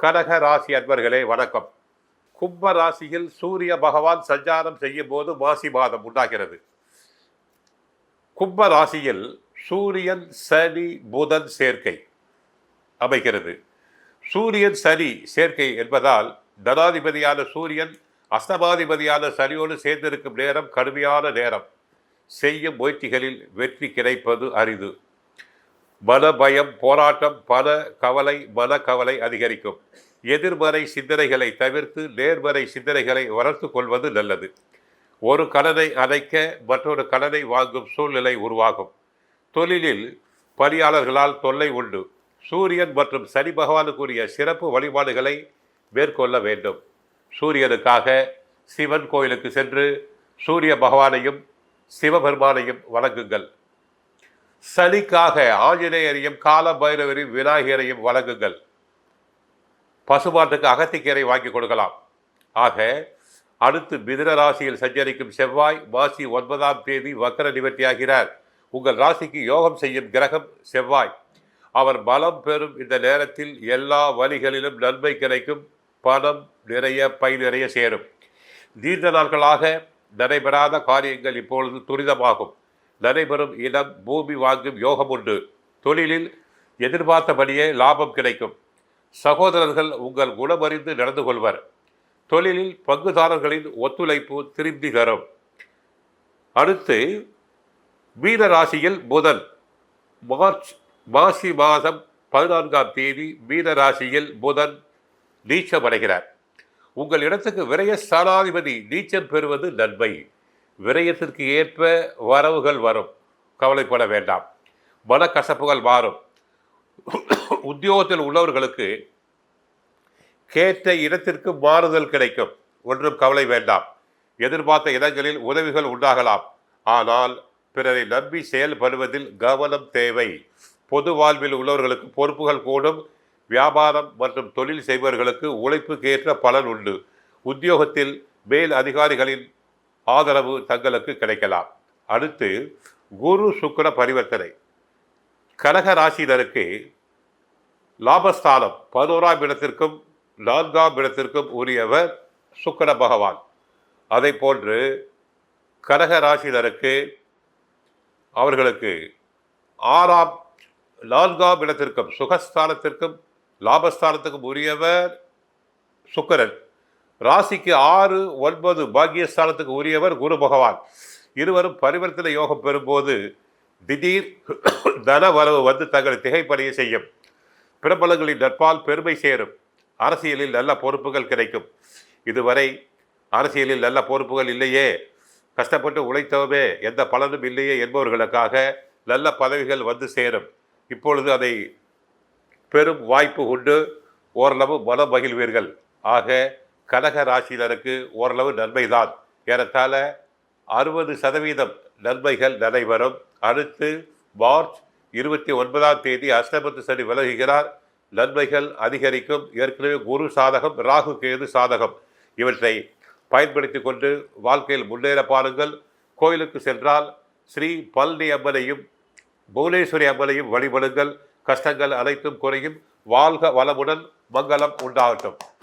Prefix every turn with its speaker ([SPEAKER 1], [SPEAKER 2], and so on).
[SPEAKER 1] கடக ராசி அன்பர்களே வணக்கம். கும்ப ராசியில் சூரிய பகவான் சஞ்சாரம் செய்யும் போது மாசி மாதம் உண்டாகிறது. கும்ப ராசியில் சூரியன் சனி புதன் சேர்க்கை அமைகிறது. சூரியன் சனி சேர்க்கை என்பதால் தனாதிபதியான சூரியன் அஸ்தமாதிபதியான சனியோடு சேர்ந்திருக்கும் நேரம் கடுமையான நேரம். செய்யும் முயற்சிகளில் வெற்றி கிடைப்பது அரிது. மன பயம் போராட்டம் பண கவலை மன கவலை அதிகரிக்கும். எதிர்மறை சிந்தனைகளை தவிர்த்து நேர்மறை சிந்தனைகளை வளர்த்து கொள்வது நல்லது. ஒரு கடனை அடைக்க மற்றொரு கடனை வாங்கும் சூழ்நிலை உருவாகும். தொழிலில் பணியாளர்களால் தொல்லை உண்டு. சூரியன் மற்றும் சனி பகவானுக்குரிய சிறப்பு வழிபாடுகளை மேற்கொள்ள வேண்டும். சூரியனுக்காக சிவன் கோயிலுக்கு சென்று சூரிய பகவானையும் சிவபெருமானையும் வணங்குங்கள். சனிக்காக ஆஞ்சநேயரையும் கால பைரவரையும் விநாயகரையும் வழங்குங்கள். பசுமாட்டுக்கு அகத்திக்கீரை வாங்கி கொடுக்கலாம். ஆக அடுத்து மிதுன ராசியில் சஞ்சரிக்கும் செவ்வாய் மாசி ஒன்பதாம் தேதி வக்கர நிவர்த்தியாகிறார். உங்கள் ராசிக்கு யோகம் செய்யும் கிரகம் செவ்வாய். அவர் பலம் பெறும் இந்த நேரத்தில் எல்லா வழிகளிலும் நன்மை கிடைக்கும். பணம் நிறைய பை நிறைய சேரும். நீண்ட நாட்களாக நடைபெறாத காரியங்கள் இப்பொழுது துரிதமாகும். நடைபெறும் இடம் பூமி வாங்கும் யோகம் உண்டு. தொழிலில் எதிர்பார்த்தபடியே லாபம் கிடைக்கும். சகோதரர்கள் உங்கள் குணமறிந்து நடந்து கொள்வர். தொழிலில் பங்குதாரர்களின் ஒத்துழைப்பு திரும்பி தரும். அடுத்து மீன ராசியில் புதன். மார்ச் மாசி மாதம் பதினான்காம் தேதி மீன ராசியில் புதன் நீச்சமடைகிறார். உங்கள் இடத்துக்கு விரைய ஸ்தானாதிபதி நீச்சம் பெறுவது நன்மை. விரயத்திற்கு ஏற்ப வரவுகள் வரும். கவலைப்பட வேண்டாம். மனக்கசப்புகள் மாறும். உத்தியோகத்தில் உள்ளவர்களுக்கு கேட்ட இடத்திற்கு மாறுதல் கிடைக்கும். ஒன்றும் கவலை வேண்டாம். எதிர்பார்த்த இடங்களில் உதவிகள் உண்டாகலாம். ஆனால் பிறரை நம்பி செயல்படுவதில் கவனம் தேவை. பொது வாழ்வில் உள்ளவர்களுக்கு பொறுப்புகள் கூடும். வியாபாரம் மற்றும் தொழில் செய்பவர்களுக்கு உழைப்புக்கு ஏற்ற பலன் உண்டு. உத்தியோகத்தில் மேல் அதிகாரிகளின் ஆதரவு தங்களுக்கு கிடைக்கலாம். அடுத்து குரு சுக்கர பரிவர்த்தனை. கனக ராசியினருக்கு லாபஸ்தானம் பதினோராம் இடத்திற்கும் நான்காம் இடத்திற்கும் உரியவர் சுக்கர பகவான். அதை போன்று கடக ராசியினருக்கு அவர்களுக்கு ஆறாம் நான்காம் இடத்திற்கும் சுகஸ்தானத்திற்கும் லாபஸ்தானத்துக்கும் உரியவர் சுக்கரன். ராசிக்கு ஆறு ஒன்பது பாக்கியஸ்தானத்துக்கு உரியவர் குரு பகவான். இருவரும் பரிவர்த்தனை யோகம் பெறும்போது திடீர் தன வரவு வந்து தங்களை திகைப்படைய செய்யும். பிரபலங்களின் நட்பால் பெருமை சேரும். அரசியலில் நல்ல பொறுப்புகள் கிடைக்கும். இதுவரை அரசியலில் நல்ல பொறுப்புகள் இல்லையே. கஷ்டப்பட்டு உழைத்தவமே எந்த பலனும் இல்லையே என்பவர்களுக்காக நல்ல பதவிகள் வந்து சேரும். இப்பொழுது அதை பெரும் வாய்ப்பு உண்டு. ஓரளவு மனம் மகிழ்வீர்கள். ஆக கடக ராசியினருக்கு ஓரளவு நன்மை தான் ஏறத்தாழ அறுபது சதவீதம் நன்மைகள் நடைபெறும். அடுத்து மார்ச் இருபத்தி ஒன்பதாம் தேதி அஷ்டமத்து சனி விலகுகிறார். நன்மைகள் அதிகரிக்கும். ஏற்கனவே குரு சாதகம் ராகு கேது சாதகம். இவற்றை பயன்படுத்தி கொண்டு வாழ்க்கையில் முன்னேற பாருங்கள். கோயிலுக்கு சென்றால் ஸ்ரீ பழனி அம்மனையும் புவனேஸ்வரி அம்மனையும் வழிபடுங்கள். கஷ்டங்கள் அனைத்தும் குறையும். வாழ்க வளமுடன் மங்களம் உண்டாகட்டும்.